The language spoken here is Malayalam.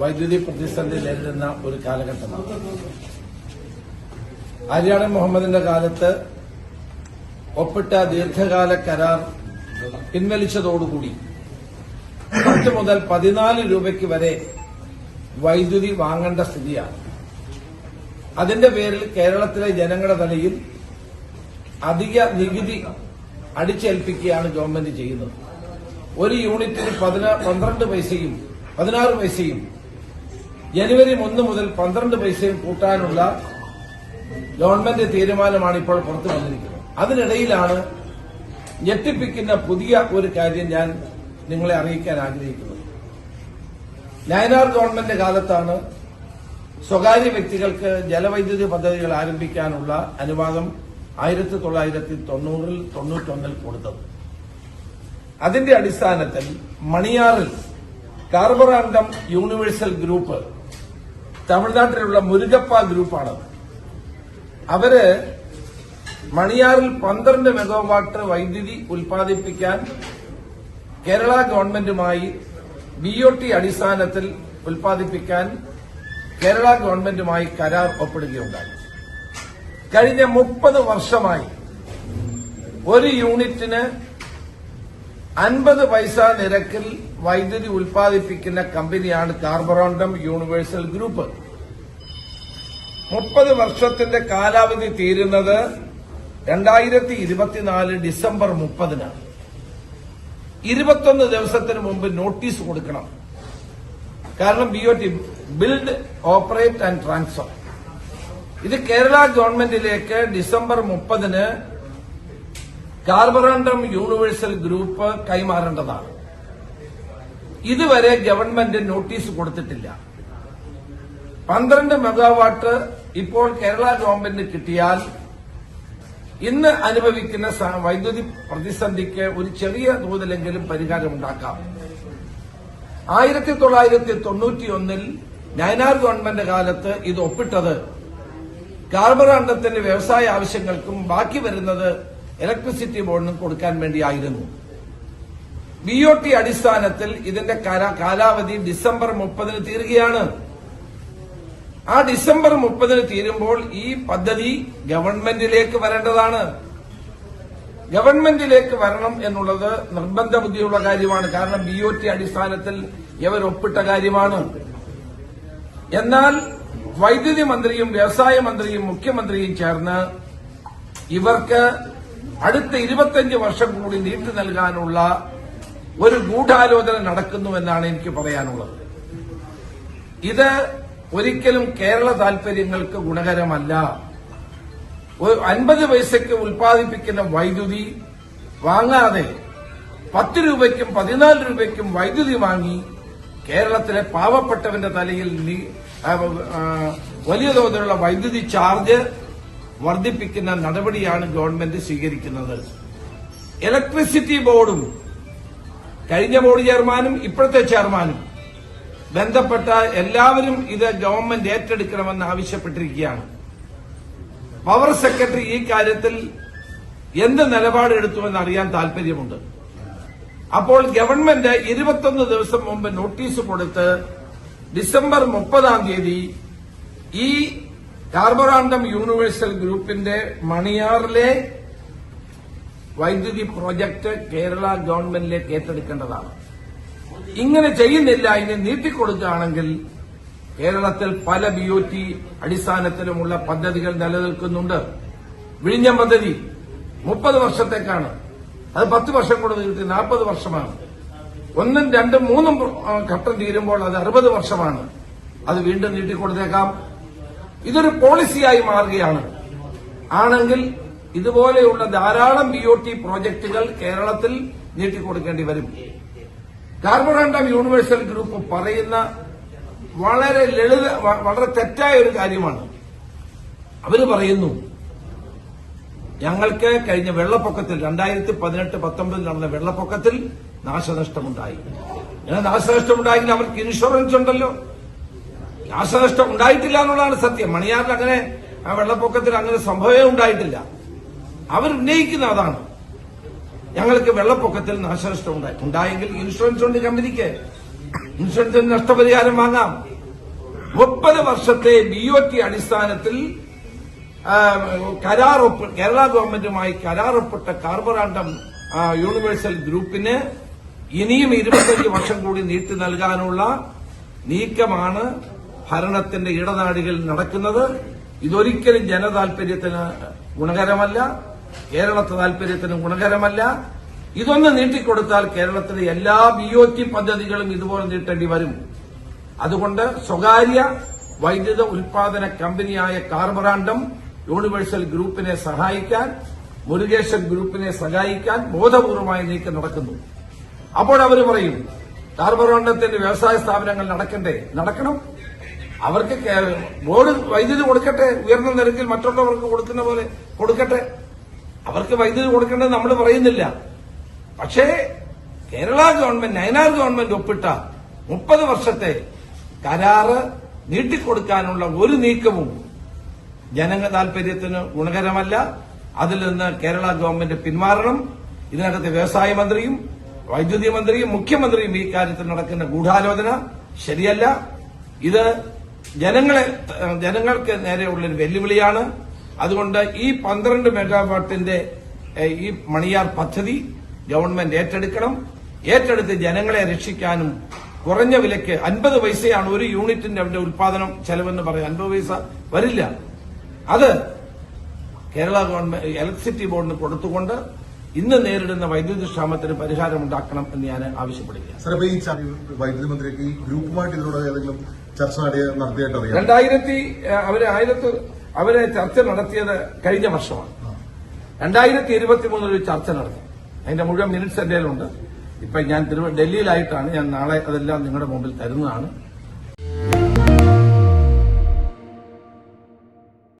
വൈദ്യുതി പ്രതിസന്ധി നേരിടുന്ന ഒരു കാലഘട്ടമാണ്. ആര്യാടൻ മുഹമ്മദിന്റെ കാലത്ത് ഒപ്പിട്ട ദീർഘകാല കരാർ പിൻവലിച്ചതോടുകൂടി പത്ത് മുതൽ പതിനാല് രൂപയ്ക്ക് വരെ വൈദ്യുതി വാങ്ങേണ്ട സ്ഥിതിയാണ്. അതിന്റെ പേരിൽ കേരളത്തിലെ ജനങ്ങളുടെ തലയിൽ അധിക നികുതി അടിച്ചേൽപ്പിക്കുകയാണ് ഗവൺമെന്റ് ചെയ്യുന്നത്. ഒരു യൂണിറ്റിന് പതിനാ പന്ത്രണ്ട് പൈസയും പതിനാറ് പൈസയും ജനുവരി ഒന്ന് മുതൽ പന്ത്രണ്ട് പൈസയും കൂട്ടാനുള്ള ഗവൺമെന്റ് തീരുമാനമാണ് ഇപ്പോൾ പുറത്തു വന്നിരിക്കുന്നത്. അതിനിടയിലാണ് ഞെട്ടിപ്പിക്കുന്ന പുതിയ ഒരു കാര്യം ഞാൻ നിങ്ങളെ അറിയിക്കാൻ ആഗ്രഹിക്കുന്നത്. നയനാർ ഗവൺമെന്റ് കാലത്താണ് സ്വകാര്യ വ്യക്തികൾക്ക് ജലവൈദ്യുതി പദ്ധതികൾ ആരംഭിക്കാനുള്ള അനുവാദം ആയിരത്തി തൊള്ളായിരത്തി തൊണ്ണൂറിൽ തൊണ്ണൂറ്റൊന്നിൽ കൊടുത്തത്. അതിന്റെ അടിസ്ഥാനത്തിൽ മണിയാറിൽ കാർബറാണ്ടം യൂണിവേഴ്സൽ ഗ്രൂപ്പ് തമിഴ്നാട്ടിലുള്ള മുരുകപ്പ ഗ്രൂപ്പാണത്. അവർ മണിയാറിൽ പന്ത്രണ്ട് മെഗാവാട്ട് വൈദ്യുതി ഉൽപ്പാദിപ്പിക്കാൻ കേരള ഗവൺമെന്റുമായി ബി ഒ ടി അടിസ്ഥാനത്തിൽ ഉൽപ്പാദിപ്പിക്കാൻ കേരള ഗവൺമെന്റുമായി കരാർ ഒപ്പിടുകയുണ്ടായി. കഴിഞ്ഞ മുപ്പത് വർഷമായി ഒരു യൂണിറ്റിന് അൻപത് പൈസ നിരക്കിൽ വൈദ്യുതി ഉൽപ്പാദിപ്പിക്കുന്ന കമ്പനിയാണ് കാർബറോണ്ടം യൂണിവേഴ്സൽ ഗ്രൂപ്പ്. മുപ്പത് വർഷത്തിന്റെ കാലാവധി തീരുന്നത് രണ്ടായിരത്തി ഇരുപത്തിനാല് ഡിസംബർ മുപ്പതിനാണ്. ഇരുപത്തൊന്ന് ദിവസത്തിന് മുമ്പ് നോട്ടീസ് കൊടുക്കണം. കാരണം B O T build operate and transfer. ഇത് കേരള ഗവൺമെന്റിലേക്ക് ഡിസംബർ മുപ്പതിന് കാർബറണ്ടം യൂണിവേഴ്സൽ ഗ്രൂപ്പ് കൈമാറേണ്ടതാണ്. ഇതുവരെ ഗവൺമെന്റ് നോട്ടീസ് കൊടുത്തിട്ടില്ല. പന്ത്രണ്ട് മെഗാവാട്ട് ഇപ്പോൾ കേരള ഗവൺമെന്റിന് കിട്ടിയാൽ ഇന്ന് അനുഭവിക്കുന്ന വൈദ്യുതി പ്രതിസന്ധിക്ക് ഒരു ചെറിയ തോതിലെങ്കിലും പരിഹാരമുണ്ടാക്കാം ആയിരത്തി തൊള്ളായിരത്തി തൊണ്ണൂറ്റിയൊന്നിൽ നയനാർ ഗവൺമെന്റ് കാലത്ത് ഇത് ഒപ്പിട്ടത് കാർബറാണ്ടത്തിന്റെ വ്യവസായ ആവശ്യങ്ങൾക്കും ബാക്കി വരുന്നത് ഇലക്ട്രിസിറ്റി ബോർഡിനും കൊടുക്കാൻ വേണ്ടിയായിരുന്നു. ബി ഒ ടി അടിസ്ഥാനത്തിൽ ഇതിന്റെ കാലാവധി ഡിസംബർ മുപ്പതിന് തീരുകയാണ്. ആ ഡിസംബർ മുപ്പതിന് തീരുമ്പോൾ ഈ പദ്ധതി ഗവൺമെന്റിലേക്ക് വരേണ്ടതാണ്. ഗവൺമെന്റിലേക്ക് വരണം എന്നുള്ളത് നിർബന്ധ ബുദ്ധിയുള്ള കാര്യമാണ്. കാരണം ബി ഒ ടി അടിസ്ഥാനത്തിൽ ഇവർ ഒപ്പിട്ട കാര്യമാണ്. എന്നാൽ വൈദ്യുതി മന്ത്രിയും വ്യവസായ മന്ത്രിയും മുഖ്യമന്ത്രിയും ചേർന്ന് ഇവർക്ക് അടുത്ത ഇരുപത്തഞ്ച് വർഷം കൂടി നീട്ടി നൽകാനുള്ള ഒരു ഗൂഢാലോചന നടക്കുന്നുവെന്നാണ് എനിക്ക് പറയാനുള്ളത്. ഇത് ഒരിക്കലും കേരള താൽപര്യങ്ങൾക്ക് ഗുണകരമല്ല. അൻപത് പൈസയ്ക്ക് ഉൽപ്പാദിപ്പിക്കുന്ന വൈദ്യുതി വാങ്ങാതെ പത്ത് രൂപയ്ക്കും പതിനാല് രൂപയ്ക്കും വൈദ്യുതി വാങ്ങി കേരളത്തിലെ പാവപ്പെട്ടവന്റെ തലയിൽ വലിയ തോതിലുള്ള വൈദ്യുതി ചാർജ് വർദ്ധിപ്പിക്കുന്ന നടപടിയാണ് ഗവൺമെന്റ് സ്വീകരിക്കുന്നത്. ഇലക്ട്രിസിറ്റി ബോർഡും കഴിഞ്ഞ ബോർഡ് ചെയർമാനും ഇപ്പോഴത്തെ ചെയർമാനും ബന്ധപ്പെട്ട എല്ലാവരും ഇത് ഗവൺമെന്റ് ഏറ്റെടുക്കണമെന്ന് ആവശ്യപ്പെട്ടിരിക്കുകയാണ്. പവർ സെക്രട്ടറി ഈ കാര്യത്തിൽ എന്ത് നിലപാടെടുത്തുവെന്ന് അറിയാൻ താൽപര്യമുണ്ട് അപ്പോൾ ഗവൺമെന്റ് ഇരുപത്തൊന്ന് ദിവസം മുമ്പ് നോട്ടീസ് കൊടുത്ത് ഡിസംബർ മുപ്പതാം തീയതി ഈ കാർബറാണ്ടം യൂണിവേഴ്സൽ ഗ്രൂപ്പിന്റെ മണിയാറിലെ വൈദ്യുതി പ്രോജക്ട് കേരള ഗവൺമെന്റിലേക്ക് ഏറ്റെടുക്കേണ്ടതാണ്. ഇങ്ങനെ ചെയ്യുന്നില്ല ഇനി നീട്ടിക്കൊടുക്കുകയാണെങ്കിൽ കേരളത്തിൽ പല ബി ഒ ടി അടിസ്ഥാനത്തിലുമുള്ള പദ്ധതികൾ നിലനിൽക്കുന്നുണ്ട്. വിഴിഞ്ഞം പദ്ധതി മുപ്പത് വർഷത്തേക്കാണ്. അത് പത്ത് വർഷം കൂടെ നീട്ടി നാൽപ്പത് വർഷമാണ്. ഒന്നും രണ്ടും മൂന്നും ഘട്ടം തീരുമ്പോൾ അത് അറുപത് വർഷമാണ്. അത് വീണ്ടും നീട്ടിക്കൊടുത്തേക്കാം. ഇതൊരു പോളിസിയായി മാറുകയാണ്. ആണെങ്കിൽ ഇതുപോലെയുള്ള ധാരാളം ബി ഒ ടി പ്രോജക്ടുകൾ കേരളത്തിൽ നീട്ടിക്കൊടുക്കേണ്ടി വരും. കാർബറണ്ടം യൂണിവേഴ്സൽ ഗ്രൂപ്പ് പറയുന്ന വളരെ ലളിത വളരെ തെറ്റായ ഒരു കാര്യമാണ്. അവർ പറയുന്നു ഞങ്ങൾക്ക് കഴിഞ്ഞ വെള്ളപ്പൊക്കത്തിൽ രണ്ടായിരത്തി പതിനെട്ട് പത്തൊമ്പതിൽ നടന്ന വെള്ളപ്പൊക്കത്തിൽ നാശനഷ്ടമുണ്ടായി. നാശനഷ്ടമുണ്ടായെങ്കിൽ അവർക്ക് ഇൻഷുറൻസ് ഉണ്ടല്ലോ. നാശനഷ്ടം ഉണ്ടായിട്ടില്ല എന്നുള്ളതാണ് സത്യം. മണിയാറിൽ അങ്ങനെ ആ വെള്ളപ്പൊക്കത്തിൽ അങ്ങനെ സംഭവമേ ഉണ്ടായിട്ടില്ല. അവർ ഉന്നയിക്കുന്ന അതാണ്. ഞങ്ങൾക്ക് വെള്ളപ്പൊക്കത്തിൽ നാശനഷ്ടം ഉണ്ടായി. ഉണ്ടായെങ്കിൽ ഇൻഷുറൻസ് ഉണ്ട് കമ്പനിക്ക്. ഇൻഷുറൻസിന് നഷ്ടപരിഹാരം വാങ്ങാം. മുപ്പത് വർഷത്തെ ബി ഒ ടി അടിസ്ഥാനത്തിൽ കരാറൊപ്പ് കേരള ഗവൺമെന്റുമായി കരാറൊപ്പിട്ട കാർബറാണ്ടം യൂണിവേഴ്സൽ ഗ്രൂപ്പിന് ഇനിയും ഇരുപത്തഞ്ച് വർഷം കൂടി നീട്ടി നൽകാനുള്ള നീക്കമാണ് ഭരണത്തിന്റെ ഇടനാടികളിൽ നടക്കുന്നത് ഇതൊരിക്കലും ജനതാൽപര്യത്തിന് ഗുണകരമല്ല കേരളത്തെ താൽപര്യത്തിന് ഗുണകരമല്ല. ഇതൊന്ന് നീട്ടിക്കൊടുത്താൽ കേരളത്തിലെ എല്ലാ ബി ഒ ടി പദ്ധതികളും ഇതുപോലെ നീട്ടേണ്ടി വരും. അതുകൊണ്ട് സ്വകാര്യ വൈദ്യുത ഉൽപാദന കമ്പനിയായ കാർബറാണ്ടം യൂണിവേഴ്സൽ ഗ്രൂപ്പിനെ സഹായിക്കാൻ മുരുകേശൻ ഗ്രൂപ്പിനെ സഹായിക്കാൻ ബോധപൂർവമായി നീക്കം നടക്കുന്നു. അപ്പോൾ അവർ പറയും കാർബറാണ്ടത്തിന്റെ വ്യവസായ സ്ഥാപനങ്ങൾ നടക്കണ്ടേ? നടക്കണം. അവർക്ക് ബോർഡ് വൈദ്യുതി കൊടുക്കട്ടെ ഉയർന്ന നിരക്കിൽ മറ്റുള്ളവർക്ക് കൊടുക്കുന്ന പോലെ കൊടുക്കട്ടെ. അവർക്ക് വൈദ്യുതി കൊടുക്കേണ്ടത് നമ്മൾ പറയുന്നില്ല. പക്ഷേ കേരള ഗവൺമെന്റ് നയനാർ ഗവൺമെന്റ് ഒപ്പിട്ട മുപ്പത് വർഷത്തെ കരാറ് നീട്ടിക്കൊടുക്കാനുള്ള ഒരു നീക്കവും ജനങ്ങ താൽപര്യത്തിന് ഗുണകരമല്ല. അതിൽ നിന്ന് കേരള ഗവൺമെന്റ് പിന്മാറണം. ഇതിനകത്ത് വ്യവസായ മന്ത്രിയും വൈദ്യുതി മന്ത്രിയും മുഖ്യമന്ത്രിയും ഈ കാര്യത്തിൽ നടക്കുന്ന ഗൂഢാലോചന ശരിയല്ല. ഇത് ജനങ്ങളെ ജനങ്ങൾക്ക് നേരെയുള്ളൊരു വെല്ലുവിളിയാണ്. അതുകൊണ്ട് ഈ പന്ത്രണ്ട് മെഗാവാട്ടിന്റെ ഈ മണിയാർ പദ്ധതി ഗവൺമെന്റ് ഏറ്റെടുക്കണം. ഏറ്റെടുത്ത് ജനങ്ങളെ രക്ഷിക്കാനും കുറഞ്ഞ വിലയ്ക്ക് അൻപത് പൈസയാണ് ഒരു യൂണിറ്റിന്റെ അവന്റെ ഉൽപാദനം ചെലവെന്ന് പറയും. അൻപത് പൈസ വരില്ല. അത് കേരള ഗവൺമെന്റ് ഇലക്ട്രിസിറ്റി ബോർഡിന് കൊടുത്തുകൊണ്ട് ഇന്ന് നേരിടുന്ന വൈദ്യുതി ക്ഷാമത്തിന് പരിഹാരമുണ്ടാക്കണം എന്ന് ഞാൻ ആവശ്യപ്പെടുകയാണ്. സാർ ഈ വൈദ്യുതി മന്ത്രിക്ക് ഈ ഗ്രൂപ്പുമായിട്ട് ഏതെങ്കിലും ചർച്ച നടത്തിയായിട്ട് അറിയാം. രണ്ടായിരത്തി അവർ ആയിരത്തി അവരെ ചർച്ച നടത്തിയത് കഴിഞ്ഞ വർഷമാണ്. രണ്ടായിരത്തി ഇരുപത്തി മൂന്നിൽ ഒരു ചർച്ച നടത്തി അതിന്റെ മുഴുവൻ മിനിറ്റ്സ് എന്റെ കയ്യിലുണ്ട്. ഇപ്പൊ ഞാൻ ഡൽഹിയിലായിട്ടാണ് ഞാൻ നാളെ അതെല്ലാം നിങ്ങളുടെ മുമ്പിൽ തരുന്നതാണ്.